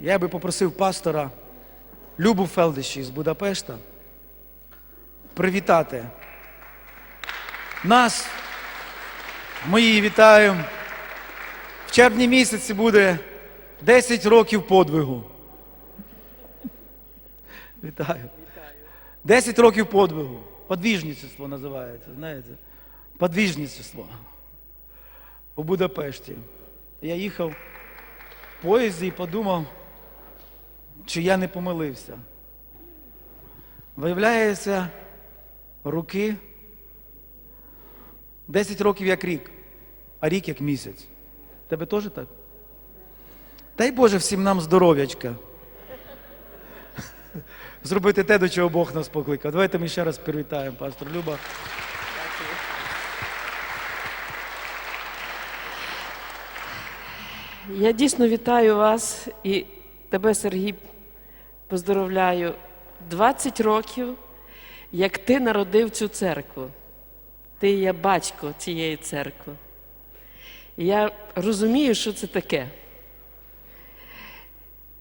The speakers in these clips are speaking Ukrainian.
Я би попросив пастора Любу Фелдиші з Будапешта привітати нас. Ми її вітаємо. В червні місяці буде 10 років подвигу. Вітаю. 10 років подвигу. Подвіжництво називається, знаєте? Подвіжництво. У Будапешті. Я їхав в поїзді і подумав, чи я не помилився. Виявляється, руки 10 років як рік, а рік як місяць. Тебе теж так? Дай Боже всім нам здоров'ячка. Зробити те, до чого Бог нас покликав. Давайте ми ще раз привітаємо, пастор Люба. Я дійсно вітаю вас і тебе, Сергій, поздоровляю. 20 років, як ти народив цю церкву. Ти є батько цієї церкви. І Я розумію, що це таке.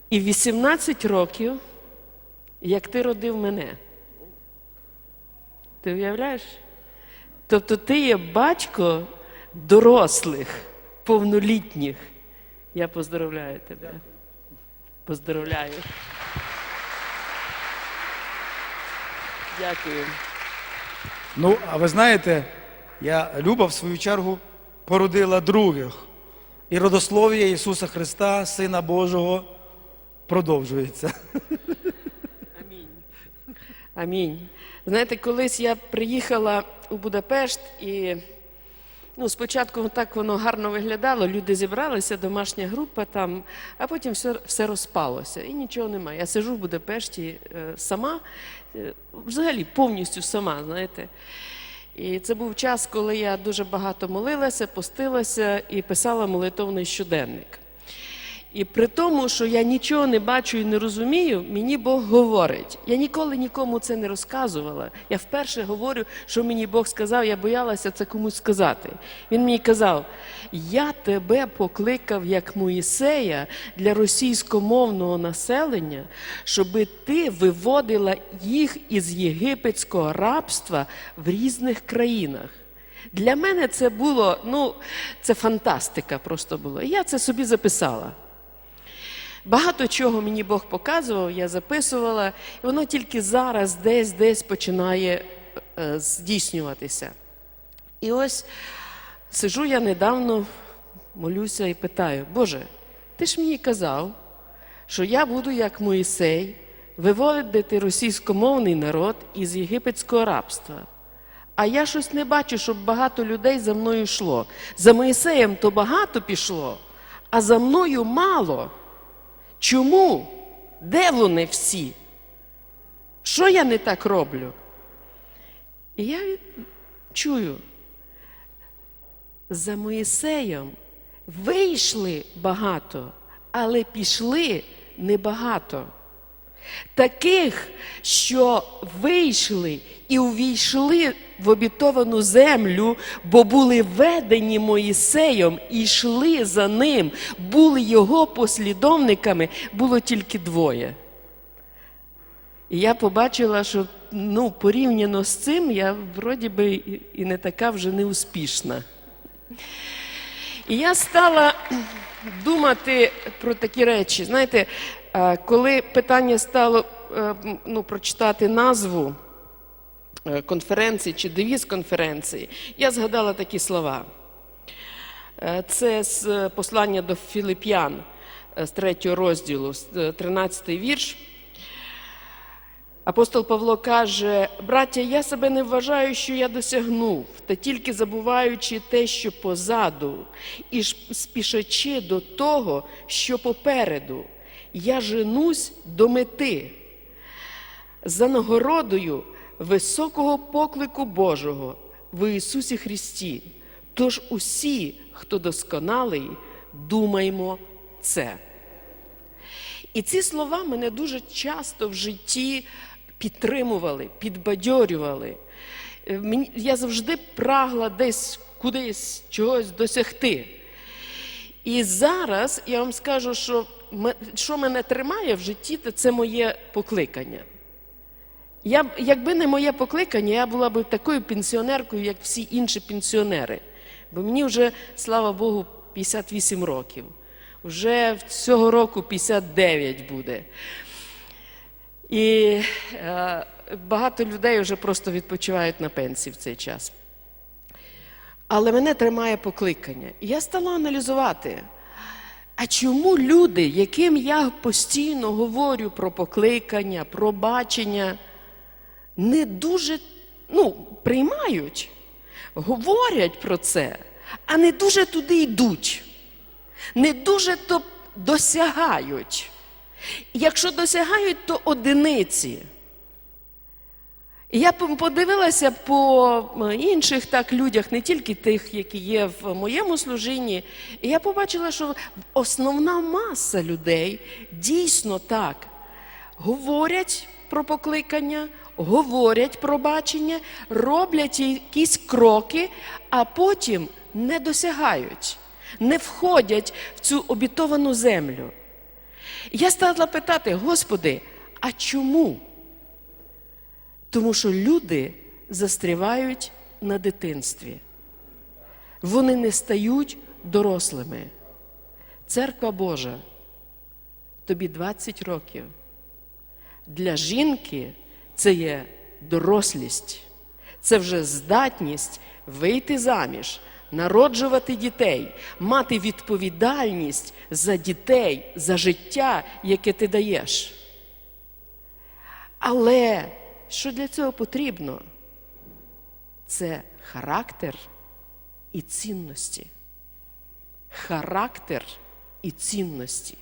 І 18 років, як ти родив мене. Ти уявляєш? Тобто ти є батько дорослих, повнолітніх. Я поздравляю тебе. Поздравляю. Дякую. Ну, а ви знаєте, я Люба в свою чергу породила других. І родослов'я Ісуса Христа, Сина Божого, продовжується. Амінь. Амінь. Знаєте, колись я приїхала у Будапешт і ну, спочатку так воно гарно виглядало, люди зібралися, домашня група там, а потім все, все розпалося і нічого немає. Я сижу в Будапешті е, сама, е, взагалі повністю сама, знаєте. І це був час, коли я дуже багато молилася, постилася і писала молитовний щоденник. І при тому, що я нічого не бачу і не розумію, мені Бог говорить. Я ніколи нікому це не розказувала. Я вперше говорю, що мені Бог сказав, я боялася це комусь сказати. Він мені казав: я тебе покликав як Моїсея для російськомовного населення, щоби ти виводила їх із єгипетського рабства в різних країнах. Для мене це було, ну, це фантастика просто було. І я це собі записала. Багато чого мені Бог показував, я записувала, і воно тільки зараз десь десь починає е, здійснюватися. І ось сижу я недавно, молюся і питаю: Боже, ти ж мені казав, що я буду як Моїсей виводити російськомовний народ із єгипетського рабства. А я щось не бачу, щоб багато людей за мною йшло. За Моїсеєм то багато пішло, а за мною мало. Чому? Де вони всі? Що я не так роблю? І я чую, за Моїсеєм вийшли багато, але пішли небагато. Таких, що вийшли і увійшли в обітовану землю, бо були ведені Моїсеєм і йшли за ним, були його послідовниками, було тільки двоє. І я побачила, що ну, порівняно з цим я вроді би і- не така вже неуспішна. І я стала думати про такі речі. Знаєте, е, коли питання стало е, ну, прочитати назву конференції чи девіз конференції, я згадала такі слова. Е, Це з е, послання до Філип'ян е, з третього розділу, е, 13 вірш. Апостол Павло каже: браття, я себе не вважаю, що я досягнув, та тільки забуваючи те, що позаду, і спішачи до того, що попереду, я женусь до мети за нагородою високого поклику Божого в Ісусі Христі. Тож усі, хто досконалий, думаймо це. І ці слова мене дуже часто в житті підтримували, підбадьорювали. Е, Я завжди прагла десь кудись чогось досягти. І зараз я вам скажу, що що мене тримає в житті, це моє покликання. Я, якби не моє покликання, я була б такою пенсіонеркою, як всі інші пенсіонери. Бо мені вже, слава Богу, 58 років. Вже цього року 59 буде. І е, багато людей вже просто відпочивають на пенсії в цей час. Але мене тримає покликання. І я стала аналізувати. А чому люди, яким я постійно говорю про покликання, про бачення, не дуже ну, приймають, говорять про це, а не дуже туди йдуть, не дуже то досягають. Якщо досягають, то одиниці. Я подивилася по інших так людях, не тільки тих, які є в моєму служінні, і я побачила, що основна маса людей дійсно так говорять про покликання, говорять про бачення, роблять якісь кроки, а потім не досягають, не входять в цю обітовану землю. Я стала питати, Господи, а чому? Тому що люди застрівають на дитинстві. Вони не стають дорослими. Церква Божа, тобі 20 років. Для жінки це є дорослість, це вже здатність вийти заміж, народжувати дітей, мати відповідальність за дітей, за життя, яке ти даєш. Але що для цього потрібно? Це характер і цінності. Характер і цінності.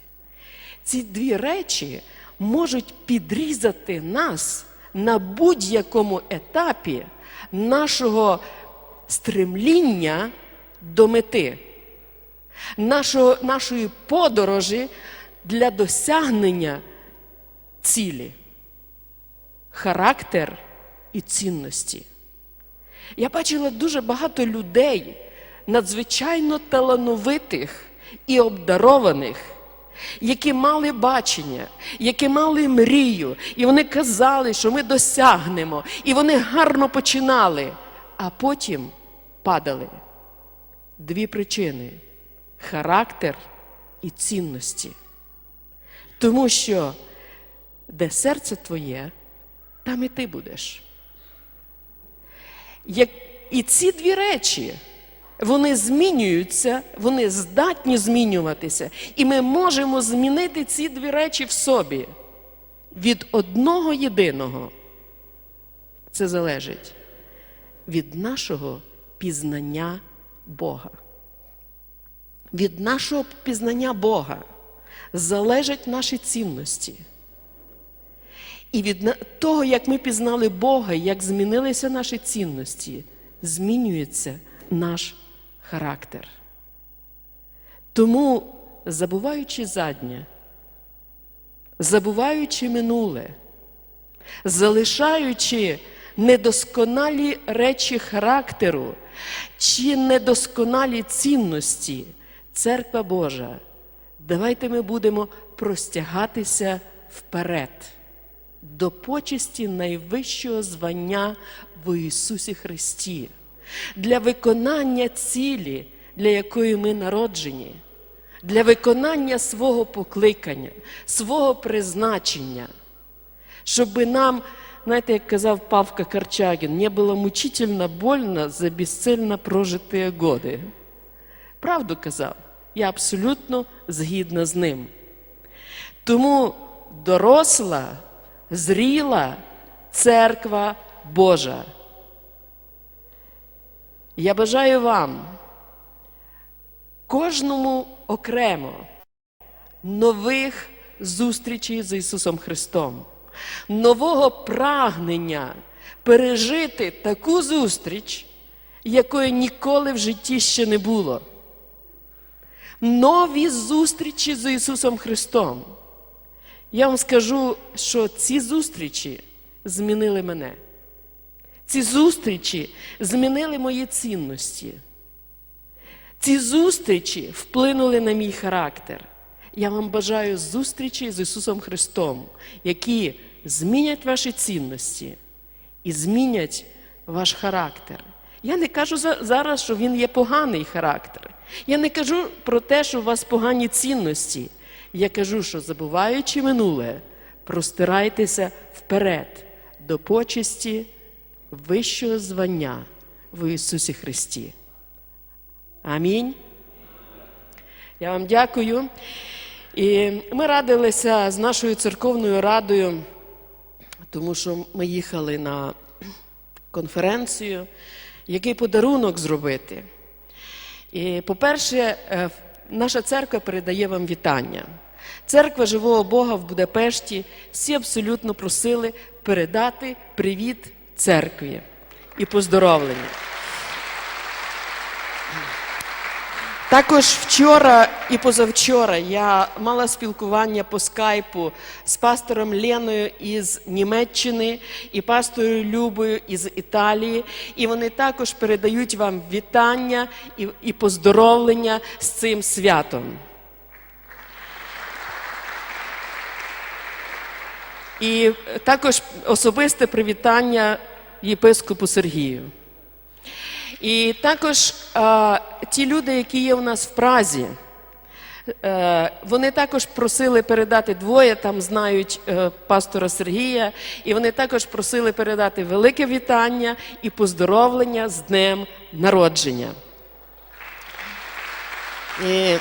Ці дві речі можуть підрізати нас на будь-якому етапі нашого стремління до мети, нашого, нашої подорожі для досягнення цілі характер і цінності. Я бачила дуже багато людей, надзвичайно талановитих і обдарованих, які мали бачення, які мали мрію, і вони казали, що ми досягнемо, і вони гарно починали, а потім падали. Дві причини характер і цінності. Тому що де серце твоє, там і ти будеш. І ці дві речі, вони змінюються, вони здатні змінюватися. І ми можемо змінити ці дві речі в собі від одного єдиного. Це залежить від нашого пізнання Бога. Від нашого пізнання Бога залежать наші цінності. І від того, як ми пізнали Бога, як змінилися наші цінності, змінюється наш характер. Тому, забуваючи заднє, забуваючи минуле, залишаючи недосконалі речі характеру чи недосконалі цінності, церква Божа, давайте ми будемо простягатися вперед до почесті найвищого звання в Ісусі Христі, для виконання цілі, для якої ми народжені, для виконання свого покликання, свого призначення, щоб нам, знаєте, як казав Павка Карчагін, не було мучительно больно за безцельно прожиті годи. Правду казав, я абсолютно згідна з ним. Тому доросла, зріла церква Божа. Я бажаю вам, кожному окремо, нових зустрічей з Ісусом Христом, нового прагнення пережити таку зустріч, якої ніколи в житті ще не було. Нові зустрічі з Ісусом Христом. Я вам скажу, що ці зустрічі змінили мене. Ці зустрічі змінили мої цінності. Ці зустрічі вплинули на мій характер. Я вам бажаю зустрічі з Ісусом Христом, які змінять ваші цінності і змінять ваш характер. Я не кажу зараз, що він є поганий характер. Я не кажу про те, що у вас погані цінності. Я кажу, що забуваючи минуле, простирайтеся вперед до почесті вищого звання в Ісусі Христі. Амінь. Я вам дякую. І ми радилися з нашою церковною радою, тому що ми їхали на конференцію, який подарунок зробити. І, по-перше, е, наша церква передає вам вітання. Церква живого Бога в Будапешті всі абсолютно просили передати привіт церкві і поздоровлення. Також вчора і позавчора я мала спілкування по скайпу з пастором Леною із Німеччини і пасторою Любою із Італії. І вони також передають вам вітання і поздоровлення з цим святом. І також особисте привітання єпископу Сергію. І також е, ті люди, які є у нас в Празі, е, вони також просили передати двоє, там знають е, пастора Сергія, і вони також просили передати велике вітання і поздоровлення з днем народження. І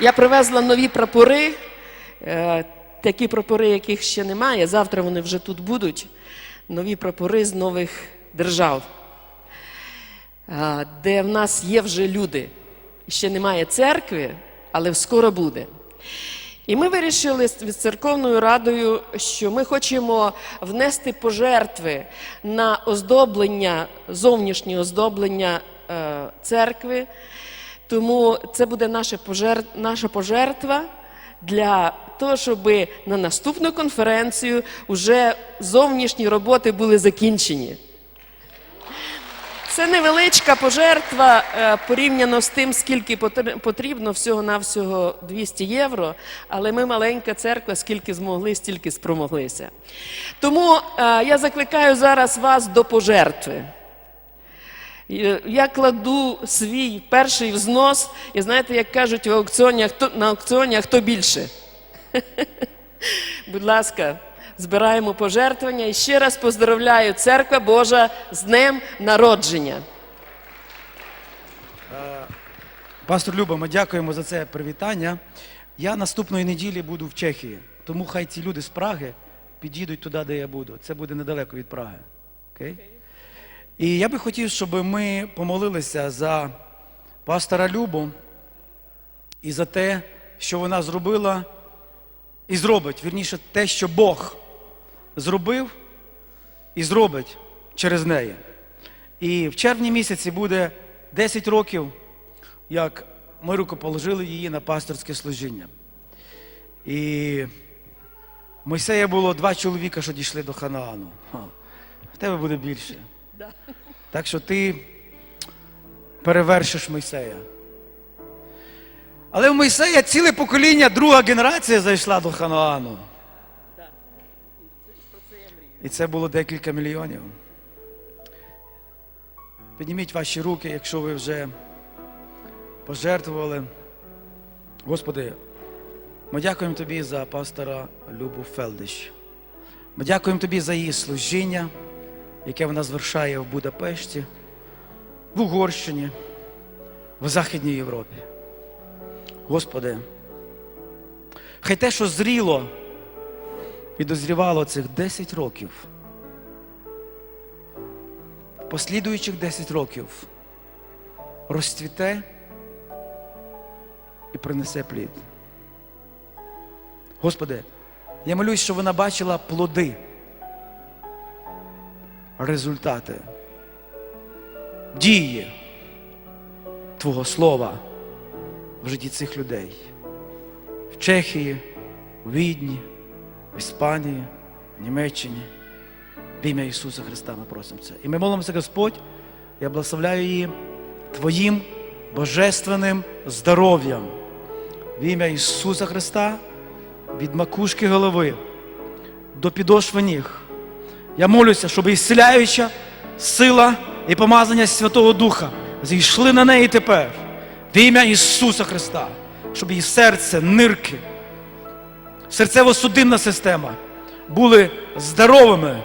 я привезла нові прапори, е, такі прапори, яких ще немає. Завтра вони вже тут будуть. Нові прапори з нових держав, де в нас є вже люди. Ще немає церкви, але скоро буде. І ми вирішили з церковною радою, що ми хочемо внести пожертви на оздоблення, зовнішнє оздоблення е, церкви. Тому це буде наша пожертва для того, щоб на наступну конференцію вже зовнішні роботи були закінчені. Це невеличка пожертва е, порівняно з тим, скільки потрібно всього-навсього 200 євро, але ми маленька церква, скільки змогли, стільки спромоглися. Тому е, я закликаю зараз вас до пожертви. Е, Я кладу свій перший взнос, і знаєте, як кажуть в аукціоні, хто, на аукціоні, хто більше? Будь ласка, збираємо пожертвування і ще раз поздравляю Церква Божа з Днем народження. Пастор Люба, ми дякуємо за це привітання. Я наступної неділі буду в Чехії, тому хай ці люди з Праги підійдуть туди, де я буду. Це буде недалеко від Праги. Окей? І я би хотів, щоб ми помолилися за пастора Любу і за те, що вона зробила і зробить, вірніше, те, що Бог зробив і зробить через неї. І в червні місяці буде 10 років, як ми рукоположили її на пасторське служіння. І Мойсея було два чоловіка, що дійшли до Ханаану. Ха. В тебе буде більше. Так що ти перевершиш Мойсея. Але в Мойсея ціле покоління, друга генерація зайшла до Ханаану. І це було декілька мільйонів. Підніміть ваші руки, якщо ви вже пожертвували. Господи, ми дякуємо Тобі за пастора Любу Фелдиш. Ми дякуємо Тобі за її служіння, яке вона звершає в Будапешті, в Угорщині, в Західній Європі. Господи, хай те, що зріло і дозрівало цих 10 років, послідуючих 10 років розцвіте і принесе плід. Господи, я молюсь, щоб вона бачила плоди, результати, дії Твого Слова в житті цих людей. В Чехії, в Відні, в Іспанії, в Німеччині. В ім'я Ісуса Христа ми просимо це. І ми молимося, Господь, я благословляю її Твоїм божественним здоров'ям, в ім'я Ісуса Христа від макушки голови до підошви ніг. Я молюся, щоб ісцеляюча сила і помазання Святого Духа зійшли на неї тепер, в ім'я Ісуса Христа, щоб її серце, нирки, серцево-судинна система були здоровими,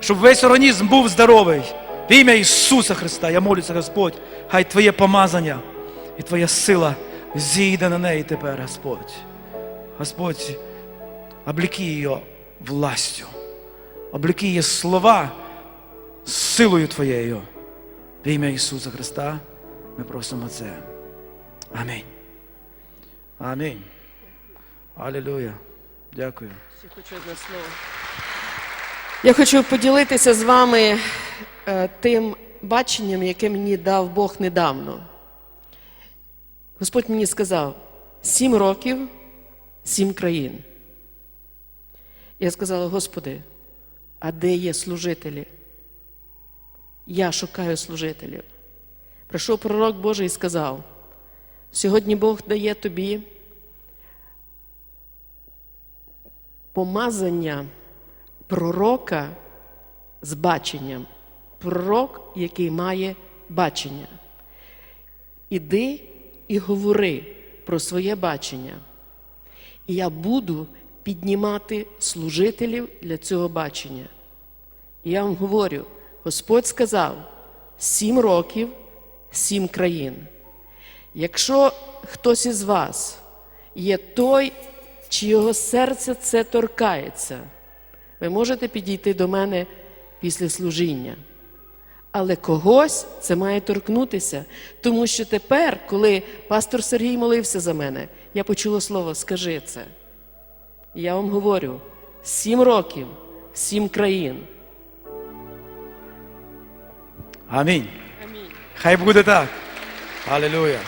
щоб весь організм був здоровий. В ім'я Ісуса Христа, я молюся, Господь, хай Твоє помазання і Твоя сила зійде на неї тепер, Господь. Господь, обліки її властю, обліки її слова силою Твоєю. В ім'я Ісуса Христа ми просимо це. Амінь. Амінь. Алілуя. Дякую. Хочу одне слово. Я хочу поділитися з вами е, тим баченням, яке мені дав Бог недавно. Господь мені сказав: сім років, сім країн. Я сказала, Господи, а де є служителі? Я шукаю служителів. Прийшов пророк Божий і сказав: сьогодні Бог дає тобі помазання пророка з баченням. Пророк, який має бачення. Іди і говори про своє бачення. І я буду піднімати служителів для цього бачення. І я вам говорю, Господь сказав: сім років, сім країн. Якщо хтось із вас є той, чиєго серця це торкається, ви можете підійти до мене після служіння. Але когось це має торкнутися, тому що тепер, коли пастор Сергій молився за мене, я почула слово Скажи це. І я вам говорю: сім років, сім країн. Амінь. Амінь. Хай буде так. Алілуя.